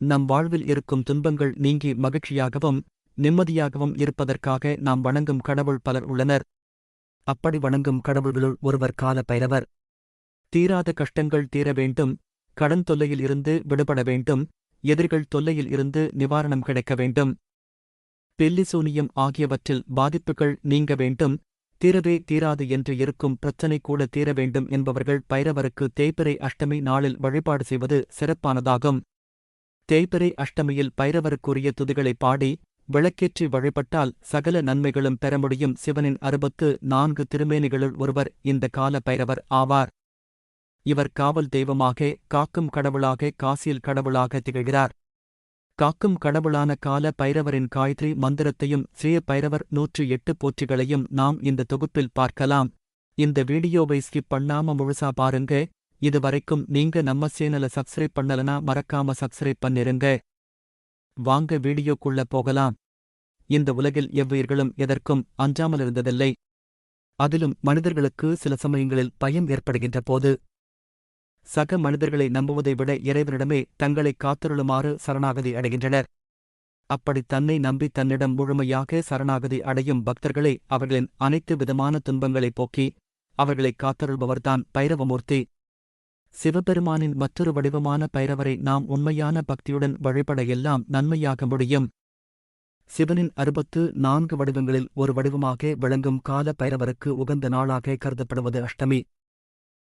நம் வாழ்வில் இருக்கும் துன்பங்கள் நீங்கி மகிழ்ச்சியாகவும் நிம்மதியாகவும் இருப்பதற்காக நாம் வணங்கும் கடவுள் பலர் உள்ளனர். அப்படி வணங்கும் கடவுள்களுள் ஒருவர் கால பைரவர். தீராத கஷ்டங்கள் தீர வேண்டும் கடன் தொல்லையில் இருந்து விடுபட வேண்டும் எதிரிகள் தொல்லையில் இருந்து நிவாரணம் கிடைக்க வேண்டும். பெல்லிசூனியம் ஆகியவற்றில் பாதிப்புகள் நீங்க வேண்டும் தீரவே தீராது என்று இருக்கும் பிரச்சனை கூட தீர வேண்டும் என்பவர்கள் பைரவருக்கு தேய்பிரை அஷ்டமி நாளில் வழிபாடு செய்வது சிறப்பானதாகும். தேய்பிரை அஷ்டமியில் பைரவருக்குரிய துதிகளை பாடி விளக்கேற்றி வழிபட்டால் சகல நன்மைகளும் பெற முடியும். சிவனின் அறுபத்து நான்கு திருமேனிகளுள் ஒருவர் இந்த கால பைரவர் ஆவார். இவர் காவல் தெய்வமாக காக்கும் கடவுளாக காசியில் கடவுளாக திகழ்கிறார். காக்கும் கடவுளான கால பைரவரின் காயத்ரி மந்திரத்தையும் ஸ்ரீய பைரவர் நூற்று எட்டு போற்றிகளையும் நாம் இந்த தொகுப்பில் பார்க்கலாம். இந்த வீடியோவை ஸ்கிப் பண்ணாம முழுசா பாருங்க. இது வரைக்கும் நீங்க நம்ம சேனலை சப்ஸ்கிரைப் பண்ணலனா மறக்காம சப்ஸ்கிரைப் பண்ணிருங்க. வாங்க வீடியோக்குள்ள போகலாம். இந்த உலகில் எவ்வுயிர்களும் எதற்கும் அஞ்சாமல் இருந்ததில்லை. அதிலும் மனிதர்களுக்கு சில சமயங்களில் பயம் ஏற்படுகின்ற போது சக மனிதர்களை நம்புவதை விட இறைவனிடமே தங்களை காத்தருளுமாறு சரணாகதி அடைகின்றனர். அப்படி தன்னை நம்பி தன்னிடம் முழுமையாக சரணாகதி அடையும் பக்தர்களை அவர்களின் அனைத்து விதமான துன்பங்களைப் போக்கி அவர்களை காத்தருள்பவர்தான் பைரவமூர்த்தி. சிவபெருமானின் மற்றொரு வடிவமான பைரவரை நாம் உண்மையான பக்தியுடன் வழிபட எல்லாம் நன்மையாக முடியும். சிவனின் அறுபத்து நான்கு வடிவங்களில் ஒரு வடிவமாக விளங்கும் கால பைரவருக்கு உகந்த நாளாக கருதப்படுவது அஷ்டமி.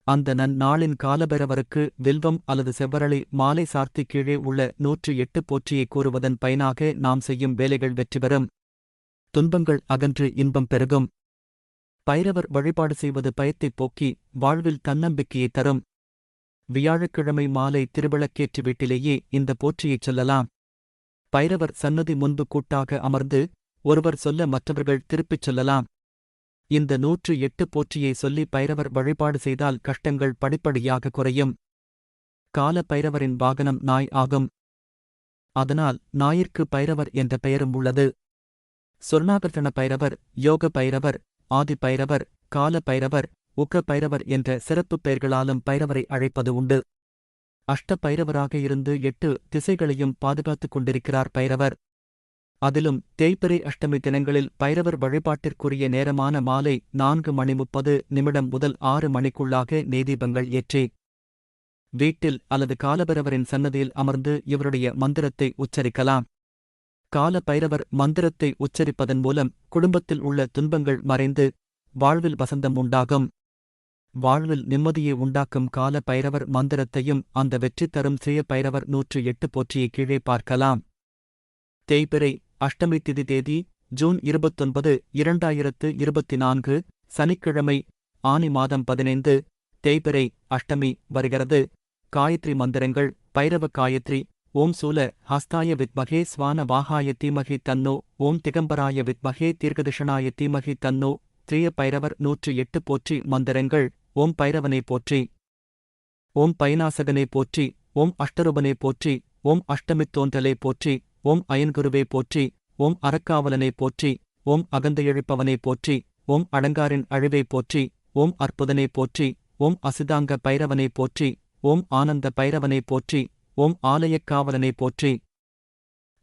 அந்த நன்னாளின் காலபைரவருக்கு வில்வம் அல்லது செவ்வரளி மாலை சார்த்தி கீழே உள்ள நூற்று எட்டு போற்றியை கூறுவதன் பயனாக நாம் செய்யும் வேலைகள் வெற்றி பெறும். துன்பங்கள் அகன்று இன்பம் பெருகும். பைரவர் வழிபாடு செய்வது பயத்தைப் போக்கி வாழ்வில் தன்னம்பிக்கையை தரும். வியாழக்கிழமை மாலை திருவிளக்கேற்று வீட்டிலேயே இந்த போற்றியைச் சொல்லலாம். பைரவர் சன்னதி முன்பு கூட்டாக அமர்ந்து ஒருவர் சொல்ல மற்றவர்கள் திருப்பிச் சொல்லலாம். இந்த நூற்று எட்டு போற்றியை சொல்லி பைரவர் வழிபாடு செய்தால் கஷ்டங்கள் படிப்படியாக குறையும். கால பைரவரின் வாகனம் நாய் ஆகும். அதனால் நாயிற்கு பைரவர் என்ற பெயரும் உள்ளது. சொர்ணாகர்த்தன பைரவர் யோக பைரவர் ஆதி பைரவர் கால பைரவர் உக்க பைரவர் என்ற சிறப்புப் பெயர்களாலும் பைரவரை அழைப்பது உண்டு. அஷ்ட பைரவராக இருந்து எட்டு திசைகளையும் பாதுகாத்துக் கொண்டிருக்கிறார் பைரவர். அதிலும் தேய்பிறை அஷ்டமி தினங்களில் பைரவர் வழிபாட்டிற்குரிய நேரமான மாலை நான்கு மணி முப்பது நிமிடம் முதல் ஆறு மணிக்குள்ளாக நேதீபங்கள் ஏற்றி வீட்டில் அல்லது காலபைரவரின் சன்னதியில் அமர்ந்து இவருடைய மந்திரத்தை உச்சரிக்கலாம். கால பைரவர் மந்திரத்தை உச்சரிப்பதன் மூலம் குடும்பத்தில் உள்ள துன்பங்கள் மறைந்து வாழ்வில் வசந்தம் உண்டாகும். வாழ்வில் நிம்மதியை உண்டாக்கும் கால பைரவர் மந்திரத்தையும் அந்த வெற்றி தரும் சிறிய பைரவர் நூற்று எட்டு போற்றியை கீழே பார்க்கலாம். தேய்பிறை அஷ்டமி திதி தேதி ஜூன் இருபத்தொன்பது இரண்டாயிரத்து இருபத்தி நான்கு சனிக்கிழமை ஆனி மாதம் பதினைந்து தேய்பிறை அஷ்டமி வருகிறது. காயத்ரி மந்திரங்கள் பைரவ காயத்ரி ஓம் சூல ஹஸ்தாய வித்மகே ஸ்வான வாகாய தீமகி தன்னோ ஓம் திகம்பராய வித்மகே தீர்க்கதிஷனாய தீமகி தன்னோ ஸ்ரீய பைரவர் நூற்று எட்டு போற்றி மந்திரங்கள் ஓம் பைரவனே போற்றி ஓம் பைநாசகனே போற்றி ஓம் அஷ்டருபனே போற்றி ஓம் அஷ்டமித்தோன்றலே போற்றி ஓம் அயன்குருவே போற்றி ஓம் அறக்காவலனை போற்றி ஓம் அகந்தையழிப்பவனே போற்றி ஓம் அடங்காரின் அழிவை போற்றி ஓம் அற்புதனை போற்றி ஓம் அசிதாங்க பைரவனை போற்றி ஓம் ஆனந்த பைரவனை போற்றி ஓம் ஆலயக்காவலனை போற்றி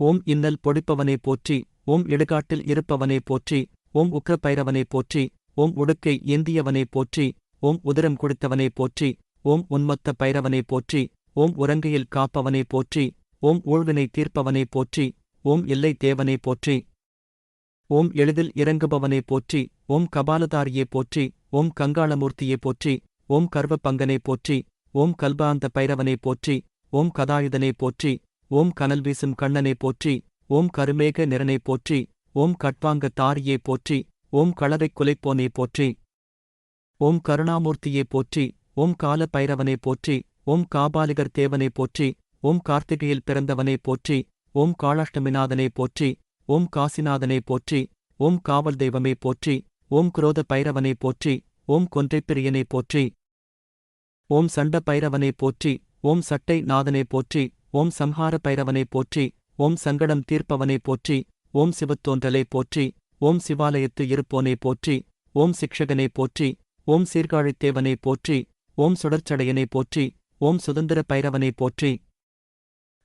ஓம் இன்னல் பொடிப்பவனே போற்றி ஓம் இடுகாட்டில் இருப்பவனை போற்றி ஓம் உக்ர பைரவனை போற்றி ஓம் உடுக்கை ஏந்தியவனை போற்றி ஓம் உதிரம் கொடுத்தவனை போற்றி ஓம் உன்மத்த பைரவனை போற்றி ஓம் உறங்கையில் காப்பவனை போற்றி ஓம் ஊழ்வினை தீர்ப்பவனை போற்றி ஓம் எல்லை தேவனை போற்றி ஓம் எளிதில் இறங்குபவனை போற்றி ஓம் கபாலதாரியை போற்றி ஓம் கங்காளமூர்த்தியை போற்றி ஓம் கர்வப்பங்கனை போற்றி ஓம் கல்பாந்த பைரவனை போற்றி ஓம் கதாயுதனை போற்றி ஓம் கனல் வீசும் கண்ணனை போற்றி ஓம் கருமேக நிறனை போற்றி ஓம் கட்வாங்க தாரியை போற்றி ஓம் களரைக் குலைப்போனை போற்றி ஓம் கருணாமூர்த்தியே போற்றி ஓம் கால பைரவனே போற்றி ஓம் காபாலிகர் தேவனே போற்றி ஓம் கார்த்திகையில் பிறந்தவனே போற்றி ஓம் காளாஷ்டமிநாதனே போற்றி ஓம் காசிநாதனை போற்றி ஓம் காவல் தெய்வமே போற்றி ஓம் குரோத பைரவனே போற்றி ஓம் கொன்றைப்பிரியனே போற்றி ஓம் சண்ட பைரவனே போற்றி ஓம் சட்டை நாதனை போற்றி ஓம் சம்ஹார பைரவனே போற்றி ஓம் சங்கடம் தீர்ப்பவனே போற்றி ஓம் சிவத்தோன்றலே போற்றி ஓம் சிவாலயத்து இருப்போனே போற்றி ஓம் சிக்ஷகனே போற்றி ஓம் சீர்காழித்தேவனை போற்றி ஓம் சுடர்ச்சடையனை போற்றி ஓம் சுதந்திர பைரவனை போற்றி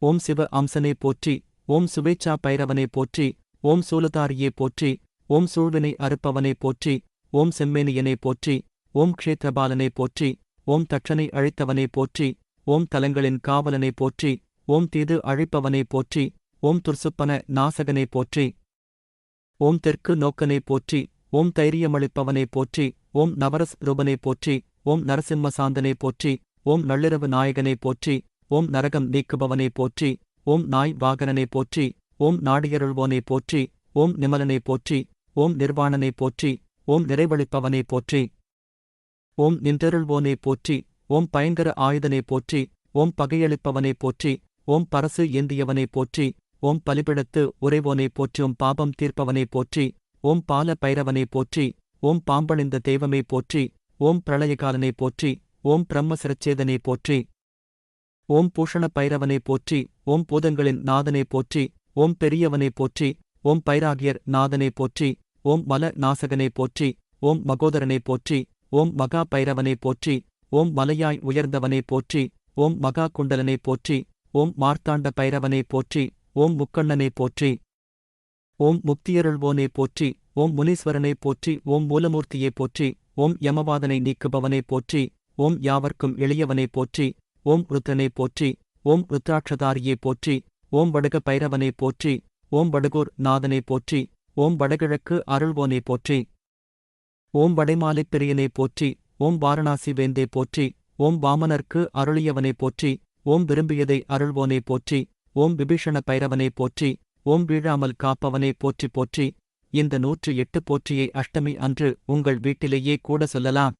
ஓம் சிவ அம்சனே போற்றி ஓம் சுவேச்சா பைரவனை போற்றி ஓம் சூலதாரியே போற்றி ஓம் சூழ்வினை அறுப்பவனே போற்றி ஓம் செம்மேனியனை போற்றி ஓம் க்ஷேத்திரபாலனை போற்றி ஓம் தட்சனை அழித்தவனே போற்றி ஓம் தலங்களின் காவலனை போற்றி ஓம் தீது அழிப்பவனே போற்றி ஓம் துர்சுப்பன நாசகனே போற்றி ஓம் தெற்கு நோக்கனே போற்றி ஓம் தைரியமளிப்பவனே போற்றி ஓம் நவரஸ் ரூபனை போற்றி ஓம் நரசிம்ம சாந்தனை போற்றி ஓம் நள்ளிரவு நாயகனை போற்றி ஓம் நரகம் நீக்குபவனே போற்றி ஓம் நாய் வாகனனை போற்றி ஓம் நாடியருள்வோனே போற்றி ஓம் நிமலனை போற்றி ஓம் நிர்வாணனை போற்றி ஓம் நிறைவளிப்பவனே போற்றி ஓம் நின்றருள்வோனை போற்றி ஓம் பயங்கர ஆயுதனை போற்றி ஓம் பகையளிப்பவனே போற்றி ஓம் பரசு ஏந்தியவனை போற்றி ஓம் பலிபிடத்து உறைவோனே போற்றும் பாபம் தீர்ப்பவனே போற்றி ஓம் பால பைரவனை போற்றி ஓம் பாம்பளிந்த தெய்வமே போற்றி ஓம் பிரளயகாலனை போற்றி ஓம் பிரம்ம சிரச்சேதனே போற்றி ஓம் பூஷண பைரவனை போற்றி ஓம் பூதங்களின் நாதனை போற்றி ஓம் பெரியவனே போற்றி ஓம் பைராகியர் நாதனை போற்றி ஓம் மல நாசகனை போற்றி ஓம் மகோதரனை போற்றி ஓம் மகா பைரவனை போற்றி ஓம் மலையாய் உயர்ந்தவனே போற்றி ஓம் மகா குண்டலனை போற்றி ஓம் மார்த்தாண்ட பைரவனே போற்றி ஓம் முக்கண்ணனை போற்றி ஓம் முக்தியருள்வோனே போற்றி ஓம் முனீஸ்வரனை போற்றி ஓம் மூலமூர்த்தியை போற்றி ஓம் யமவாதனை நீக்குபவனே போற்றி ஓம் யாவர்க்கும் எளியவனை போற்றி ஓம் ருத்தனை போற்றி ஓம் ருத்ராட்சதாரியை போற்றி ஓம் வடக பைரவனே போற்றி ஓம் வடகூர் நாதனை போற்றி ஓம் வடகிழக்கு அருள்வோனே போற்றி ஓம் வடைமாலைப் பிரியனே போற்றி ஓம் வாரணாசி வேந்தே போற்றி ஓம் வாமனர்க்கு அருளியவனே போற்றி ஓம் விரும்பியதை அருள்வோனே போற்றி ஓம் விபீஷண பைரவனை போற்றி ஓம் வீழாமல் காப்பவனே போற்றி போற்றி இந்த நூற்று எட்டு போற்றியை அஷ்டமி அன்று உங்கள் வீட்டிலேயே கூட சொல்லலாம்.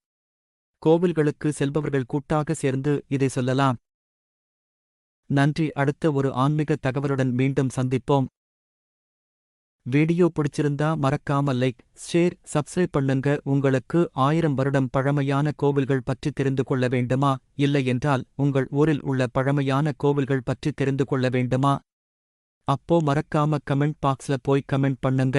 கோவில்களுக்கு செல்பவர்கள் கூட்டாக சேர்ந்து இதை சொல்லலாம். நன்றி. அடுத்த ஒரு ஆன்மீக தகவலுடன் மீண்டும் சந்திப்போம். வீடியோ பிடிச்சிருந்தா மறக்காம லைக் ஷேர் சப்ஸ்கிரைப் பண்ணுங்க. உங்களுக்கு ஆயிரம் வருடம் பழமையான கோவில்கள் பற்றி தெரிந்து கொள்ள வேண்டுமா? இல்லை என்றால் உங்கள் ஊரில் உள்ள பழமையான கோவில்கள் பற்றி தெரிந்து கொள்ள வேண்டுமா? அப்போ மறக்காம கமெண்ட் பாக்ஸ்ல போய் கமெண்ட் பண்ணுங்க.